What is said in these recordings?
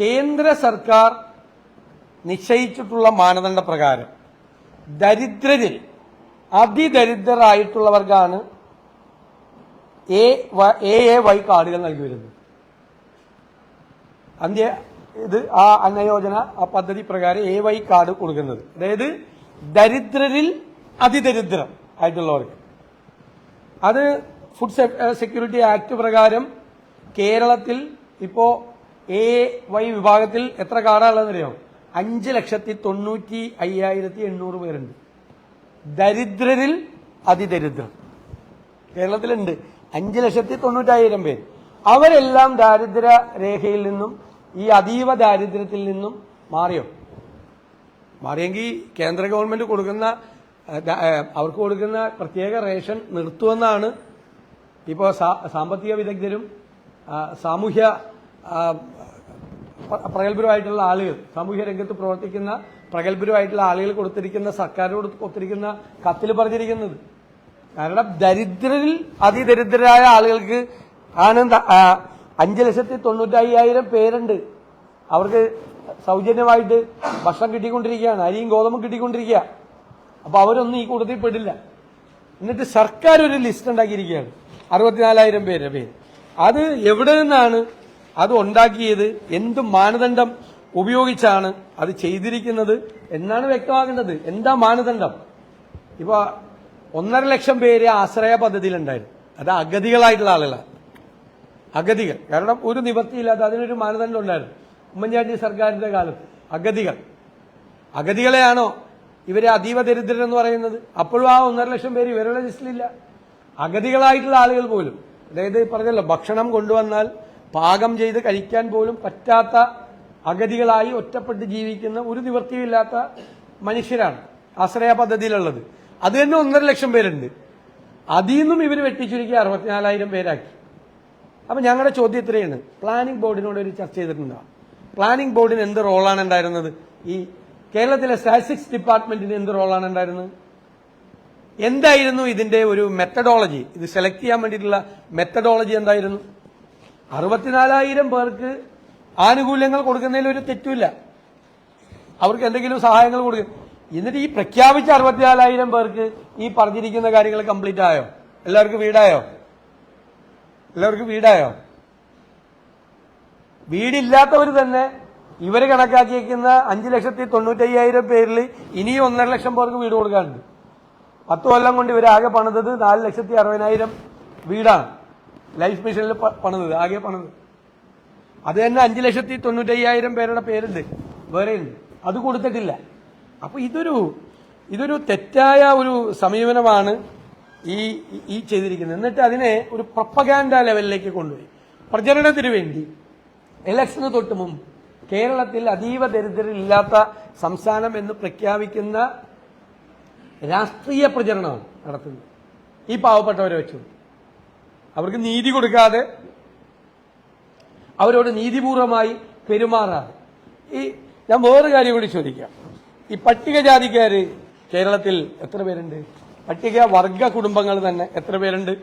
കേന്ദ്ര സർക്കാർ നിശ്ചയിച്ചിട്ടുള്ള മാനദണ്ഡ പ്രകാരം ദരിദ്രരിൽ അതിദരിദ്രരായിട്ടുള്ളവർക്കാണ് എ എ വൈ കാർഡുകൾ നൽകി വരുന്നത്. അന്ത്യ ഇത് ആ അന്നയോജന ആ പദ്ധതി പ്രകാരം എ വൈ കാർഡ് കൊടുക്കുന്നത്. അതായത് ദരിദ്രരിൽ അതിദരിദ്രം ആയിട്ടുള്ളവർക്ക്. അത് ഫുഡ് സെക്യൂരിറ്റി ആക്ട് പ്രകാരം കേരളത്തിൽ ഇപ്പോ എ വൈ വിഭാഗത്തിൽ എത്ര കാർഡാണെന്നറിയോ അഞ്ച് ലക്ഷത്തി തൊണ്ണൂറ്റി അയ്യായിരത്തി എണ്ണൂറ് പേരുണ്ട്. ദരിദ്രരിൽ അതിദരിദ്രം കേരളത്തിലുണ്ട്. അഞ്ച് ലക്ഷത്തി തൊണ്ണൂറ്റായിരം പേര്. അവരെല്ലാം ദാരിദ്ര്യ രേഖയിൽ നിന്നും ഈ അതീവ ദാരിദ്ര്യത്തിൽ നിന്നും മാറിയോ? മാറിയെങ്കിൽ കേന്ദ്ര ഗവൺമെന്റ് കൊടുക്കുന്ന അവർക്ക് കൊടുക്കുന്ന പ്രത്യേക റേഷൻ നിർത്തുമെന്നാണ് ഇപ്പോൾ സാമ്പത്തിക വിദഗ്ധരും സാമൂഹ്യ പ്രഗത്ഭരുമായിട്ടുള്ള ആളുകൾ സാമൂഹ്യ രംഗത്ത് പ്രവർത്തിക്കുന്ന പ്രഗത്ഭരുമായിട്ടുള്ള ആളുകൾ കൊടുത്തിരിക്കുന്ന സർക്കാരോട് കൊടുത്തിരിക്കുന്ന കത്തിൽ പറഞ്ഞിരിക്കുന്നത്. കാരണം ദരിദ്രരിൽ അതിദരിദ്രരായ ആളുകൾക്ക് ആനന്ദ അഞ്ച് ലക്ഷത്തി തൊണ്ണൂറ്റയ്യായിരം പേരുണ്ട്. അവർക്ക് സൗജന്യമായിട്ട് ഭക്ഷണം കിട്ടിക്കൊണ്ടിരിക്കുകയാണ് അരിയും ഗോതമ്പും കിട്ടിക്കൊണ്ടിരിക്കുക. അപ്പൊ അവരൊന്നും ഈ കൂട്ടത്തിൽ പെടില്ല. എന്നിട്ട് സർക്കാർ ഒരു ലിസ്റ്റ് ഉണ്ടാക്കിയിരിക്കുകയാണ്. അറുപത്തിനാലായിരം പേരുടെ പേര്. അത് എവിടെ നിന്നാണ് അത് ഉണ്ടാക്കിയത് എന്ത് മാനദണ്ഡം ഉപയോഗിച്ചാണ് അത് ചെയ്തിരിക്കുന്നത് എന്നാണ് വ്യക്തമാകേണ്ടത് എന്താ മാനദണ്ഡം? ഇപ്പൊ ഒന്നര ലക്ഷം പേര് ആശ്രയ പദ്ധതിയിലുണ്ടായിരുന്നു. അത് അഗതികളായിട്ടുള്ള ആളുകളാണ്. അഗതികൾ. കാരണം ഒരു നിവൃത്തിയില്ലാതെ അതിനൊരു മാനദണ്ഡം ഉണ്ടായിരുന്നു. ഉമ്മൻചാണ്ടി സർക്കാരിന്റെ കാലത്ത് അഗതികൾ. അഗതികളെയാണോ ഇവരെ അതീവ ദരിദ്രരെന്ന് പറയുന്നത്? അപ്പോഴും ആ ഒന്നര ലക്ഷം പേര് ഇവരുടെ ലിസ്റ്റിലില്ല. അഗതികളായിട്ടുള്ള ആളുകൾ പോലും. അതായത് പറഞ്ഞല്ലോ ഭക്ഷണം കൊണ്ടുവന്നാൽ പാകം ചെയ്ത് കഴിക്കാൻ പോലും പറ്റാത്ത അഗതികളായി ഒറ്റപ്പെട്ട് ജീവിക്കുന്ന ഒരു നിവൃത്തിയില്ലാത്ത മനുഷ്യരാണ് ആശ്രയ പദ്ധതിയിലുള്ളത്. അത് തന്നെ ഒന്നര ലക്ഷം പേരുണ്ട്. അതിൽ നിന്നും ഇവർ വെട്ടിച്ചുരുക്കി അറുപത്തിനാലായിരം പേരാക്കി. അപ്പൊ ഞങ്ങളുടെ ചോദ്യം ഇത്രയാണ്. പ്ലാനിംഗ് ബോർഡിനോട് ഒരു ചർച്ച ചെയ്തിട്ടുണ്ടോ? പ്ലാനിംഗ് ബോർഡിന് എന്ത് റോളാണ് ഉണ്ടായിരുന്നത്? ഈ കേരളത്തിലെ സ്റ്റാറ്റിസ്റ്റിക്സ് ഡിപ്പാർട്ട്മെന്റിന് എന്ത് റോളാണ് ഉണ്ടായിരുന്നത്? എന്തായിരുന്നു ഇതിന്റെ ഒരു മെത്തഡോളജി ഇത് സെലക്ട് ചെയ്യാൻ വേണ്ടിയിട്ടുള്ള മെത്തഡോളജി എന്തായിരുന്നു? അറുപത്തിനാലായിരം പേർക്ക് ആനുകൂല്യങ്ങൾ കൊടുക്കുന്നതിൽ ഒരു തെറ്റുമില്ല. അവർക്ക് എന്തെങ്കിലും സഹായങ്ങൾ കൊടുക്കും. എന്നിട്ട് ഈ പ്രഖ്യാപിച്ച അറുപത്തിനാലായിരം പേർക്ക് ഈ പറഞ്ഞിരിക്കുന്ന കാര്യങ്ങൾ കംപ്ലീറ്റ് ആയോ? എല്ലാവർക്കും വീടായോ? എല്ലാവർക്കും വീടായോ? വീടില്ലാത്തവർ തന്നെ ഇവർ കണക്കാക്കിയിരിക്കുന്ന അഞ്ചു ലക്ഷത്തി തൊണ്ണൂറ്റയ്യായിരം പേരിൽ ഇനിയും ഒന്നര ലക്ഷം പേർക്ക് വീട് കൊടുക്കാനുണ്ട്. പത്ത് കൊല്ലം കൊണ്ട് ഇവരാകെ പണിതത് നാല് ലക്ഷത്തി അറുപതിനായിരം വീടാണ്. ലൈഫ് മിഷനിൽ പണിത് ആകെ പണിത് അത് തന്നെ അഞ്ചു ലക്ഷത്തി തൊണ്ണൂറ്റയ്യായിരം പേരുടെ പേരുണ്ട്. വേറെ അത് കൊടുത്തിട്ടില്ല. അപ്പൊ ഇതൊരു ഇതൊരു തെറ്റായ ഒരു സമീപനമാണ് ഈ ഈ ചെയ്തിരിക്കുന്നത്. എന്നിട്ട് അതിനെ ഒരു പ്രപ്പഗാൻഡ ലെവലിലേക്ക് കൊണ്ടുപോയി. പ്രചരണത്തിന് വേണ്ടി. ഇലക്ഷന് തൊട്ട് മുമ്പ്. കേരളത്തിൽ അതീവ ദരിദ്രരില്ലാത്ത സംസ്ഥാനം എന്ന് പ്രഖ്യാപിക്കുന്ന രാഷ്ട്രീയ പ്രചരണമാണ് നടത്തുന്നത്. ഈ പാവപ്പെട്ടവരെ വെച്ചു. അവർക്ക് നീതി കൊടുക്കാതെ അവരോട് നീതിപൂർവമായി പെരുമാറാതെ. ഈ ഞാൻ വേറൊരു കാര്യം കൂടി ചോദിക്കാം. ഈ പട്ടികജാതിക്കാർ കേരളത്തിൽ എത്ര പേരുണ്ട്? പട്ടിക വർഗ കുടുംബങ്ങൾ തന്നെ എത്ര പേരുണ്ട്?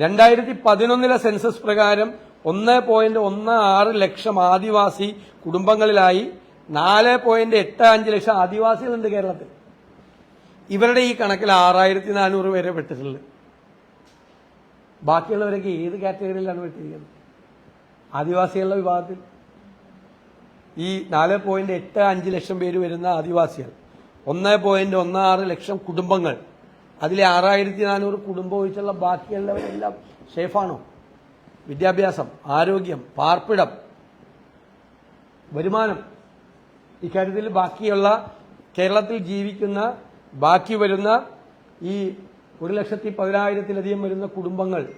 രണ്ടായിരത്തി പതിനൊന്നിലെ സെൻസസ് പ്രകാരം ഒന്ന് പോയിന്റ് ഒന്ന് ആറ് ലക്ഷം ആദിവാസി കുടുംബങ്ങളിലായി നാല് പോയിന്റ് എട്ട് അഞ്ച് ലക്ഷം ആദിവാസികളുണ്ട് കേരളത്തിൽ. ഇവരുടെ ഈ കണക്കിൽ ആറായിരത്തി നാനൂറ് പേരെ പെട്ടിട്ടുള്ളത്. ബാക്കിയുള്ളവരൊക്കെ ഏത് കാറ്റഗറിയിലാണ് വിട്ടിരിക്കുന്നത് ആദിവാസികളുടെ വിഭാഗത്തിൽ. ഈ നാല് പോയിന്റ് എട്ട് അഞ്ച് ലക്ഷം പേര് വരുന്ന ആദിവാസികൾ ഒന്ന് പോയിന്റ് ഒന്ന് ആറ് ലക്ഷം കുടുംബങ്ങൾ. അതിലെ ആറായിരത്തി നാനൂറ് കുടുംബം ഒഴിച്ചുള്ള ബാക്കിയുള്ളവരെല്ലാം സേഫാണോ? വിദ്യാഭ്യാസം ആരോഗ്യം പാർപ്പിടം വരുമാനം. ഇക്കാര്യത്തിൽ ബാക്കിയുള്ള കേരളത്തിൽ ജീവിക്കുന്ന ബാക്കി വരുന്ന ഈ ഒരു ലക്ഷത്തി പതിനായിരത്തിലധികം വരുന്ന കുടുംബങ്ങൾ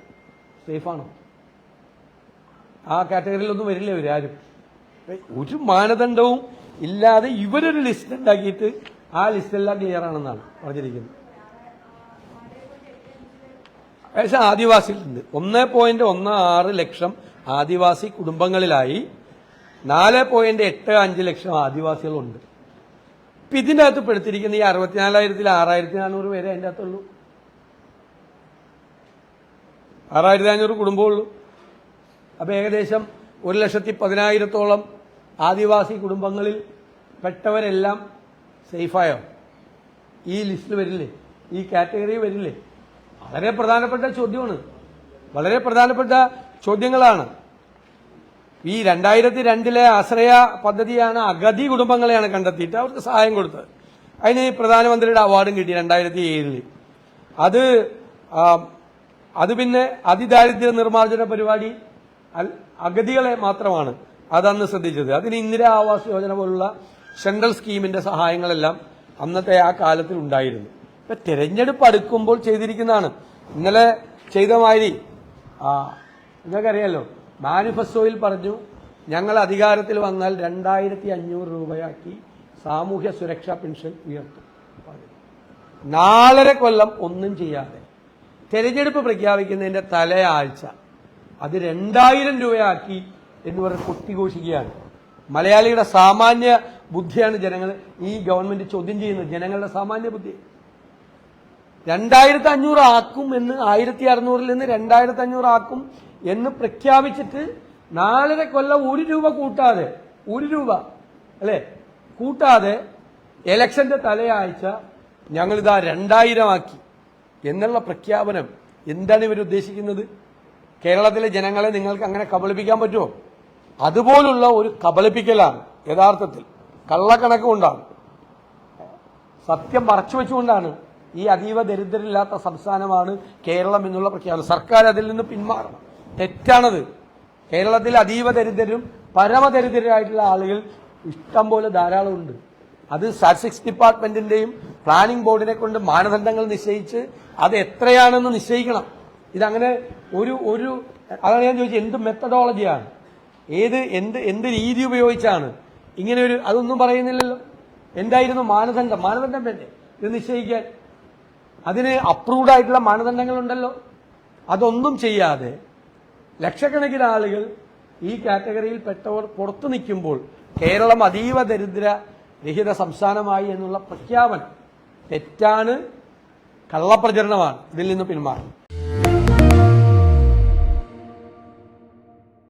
സേഫാണോ? ആ കാറ്റഗറിയിലൊന്നും വരില്ല ഇവരാരും ഒരു മാനദണ്ഡവും ഇല്ലാതെ ഇവരൊരു ലിസ്റ്റ് ഉണ്ടാക്കിയിട്ട് ആ ലിസ്റ്റെല്ലാം ക്ലിയർ ആണെന്നാണ് പറഞ്ഞിരിക്കുന്നത്. ഏകദേശം ആദിവാസികളുണ്ട് ഒന്ന് പോയിന്റ് ഒന്ന് ആറ് ലക്ഷം ആദിവാസി കുടുംബങ്ങളിലായി നാല് പോയിന്റ് എട്ട് അഞ്ച് ലക്ഷം ആദിവാസികളുണ്ട്. ഇപ്പൊ ഇതിന്റെ അകത്ത് പെടുത്തിരിക്കുന്ന ഈ അറുപത്തിനാലായിരത്തിൽ ആറായിരത്തി നാനൂറ് പേരെ അതിന്റെ അകത്തുള്ളൂ. ആറായിരത്തി അഞ്ഞൂറ് കുടുംബമുള്ളൂ അപ്പൊ ഏകദേശം ഒരു ലക്ഷത്തി പതിനായിരത്തോളം ആദിവാസി കുടുംബങ്ങളിൽ പെട്ടവരെല്ലാം സേഫായോ? ഈ ലിസ്റ്റിൽ വരില്ലേ? ഈ കാറ്റഗറി വരില്ലേ? വളരെ പ്രധാനപ്പെട്ട ചോദ്യമാണ്. വളരെ പ്രധാനപ്പെട്ട ചോദ്യങ്ങളാണ്. ഈ രണ്ടായിരത്തി രണ്ടിലെ ആശ്രയ പദ്ധതിയാണ് അഗതി കുടുംബങ്ങളെയാണ് കണ്ടെത്തിയിട്ട് അവർക്ക് സഹായം കൊടുത്തത്. അതിന് പ്രധാനമന്ത്രിയുടെ അവാർഡും കിട്ടി രണ്ടായിരത്തി ഏഴിൽ അത് അത് പിന്നെ അതിദാരിദ്ര്യ നിർമ്മാർജന പരിപാടി അഗതികളെ മാത്രമാണ്. അതന്ന് ശ്രദ്ധിച്ചത്. അതിന് ഇന്ദിരാ ആവാസ് യോജന പോലുള്ള സെൻട്രൽ സ്കീമിന്റെ സഹായങ്ങളെല്ലാം അന്നത്തെ ആ കാലത്തിൽ ഉണ്ടായിരുന്നു. ഇപ്പൊ തെരഞ്ഞെടുപ്പ് അടുക്കുമ്പോൾ ചെയ്തിരിക്കുന്നതാണ്. ഇന്നലെ ചെയ്ത മാതിരി നിങ്ങൾക്കറിയാലോ മാനിഫെസ്റ്റോയിൽ പറഞ്ഞു ഞങ്ങൾ അധികാരത്തിൽ വന്നാൽ രണ്ടായിരത്തി അഞ്ഞൂറ് രൂപയാക്കി സാമൂഹ്യ സുരക്ഷാ പെൻഷൻ ഉയർത്തും. നാലര കൊല്ലം ഒന്നും ചെയ്യാതെ തെരഞ്ഞെടുപ്പ് പ്രഖ്യാപിക്കുന്നതിന്റെ തലയാഴ്ച. അത് രണ്ടായിരം രൂപയാക്കി എന്ന് പറഞ്ഞ് കൊട്ടിഘോഷിക്കുകയാണ് മലയാളിയുടെ സാമാന്യ ബുദ്ധിയാണ് ജനങ്ങൾ ഈ ഗവൺമെന്റ് ചോദ്യം ചെയ്യുന്നത്. ജനങ്ങളുടെ സാമാന്യ ബുദ്ധി. രണ്ടായിരത്തി അഞ്ഞൂറ് ആക്കും എന്ന് ആയിരത്തി അറുന്നൂറിൽ നിന്ന് രണ്ടായിരത്തി അഞ്ഞൂറ് ആക്കും എന്ന് പ്രഖ്യാപിച്ചിട്ട് നാലര കൊല്ലം ഒരു രൂപ കൂട്ടാതെ ഒരു രൂപ അല്ലേ? കൂട്ടാതെ എലക്ഷന്റെ തലയാഴ്ച ഞങ്ങളിതാ രണ്ടായിരം ആക്കി. എന്നുള്ള പ്രഖ്യാപനം എന്താണ് ഇവർ ഉദ്ദേശിക്കുന്നത്? കേരളത്തിലെ ജനങ്ങളെ നിങ്ങൾക്ക് അങ്ങനെ കബളിപ്പിക്കാൻ പറ്റുമോ? അതുപോലുള്ള ഒരു കബളിപ്പിക്കലാണ് യഥാർത്ഥത്തിൽ. കള്ളക്കണക്ക് കൊണ്ടാണ്. സത്യം മറച്ചു വെച്ചുകൊണ്ടാണ് ഈ അതീവ ദരിദ്രരില്ലാത്ത സംസ്ഥാനമാണ് കേരളം എന്നുള്ള പ്രഖ്യാപനം. സർക്കാർ അതിൽ നിന്ന് പിന്മാറണം. തെറ്റാണത്. കേരളത്തിൽ അതീവ ദരിദ്രരും പരമദരിദ്രരായിട്ടുള്ള ആളുകൾ ഇഷ്ടം പോലെ ധാരാളമുണ്ട്. അത് സ്റ്റാറ്റിസ്റ്റിക്സ് ഡിപ്പാർട്ട്മെന്റിന്റെയും പ്ലാനിംഗ് ബോർഡിനെ കൊണ്ട് മാനദണ്ഡങ്ങൾ നിശ്ചയിച്ച് അത് എത്രയാണെന്ന് നിശ്ചയിക്കണം. ഇതങ്ങനെ ഒരു ഒരു അതാണ് ഞാൻ ചോദിച്ചത് എന്ത് മെത്തഡോളജിയാണ് ഏത് എന്ത് എന്ത് രീതി ഉപയോഗിച്ചാണ്? ഇങ്ങനെ ഒരു അതൊന്നും പറയുന്നില്ലല്ലോ. എന്തായിരുന്നു മാനദണ്ഡം? മാനദണ്ഡം വേണ്ടേ ഇത് നിശ്ചയിക്കാൻ. അതിന് അപ്രൂവ്ഡ് ആയിട്ടുള്ള മാനദണ്ഡങ്ങളുണ്ടല്ലോ. അതൊന്നും ചെയ്യാതെ ലക്ഷക്കണക്കിന് ആളുകൾ ഈ കാറ്റഗറിയിൽ പെട്ടവർ പുറത്തു നിൽക്കുമ്പോൾ കേരളം അതീവ ദരിദ്ര രഹിത സംസ്ഥാനമായി എന്നുള്ള പ്രഖ്യാപനം തെറ്റാണ് കള്ളപ്രചരണമാണ്. ഇതിൽ നിന്ന് പിന്മാറും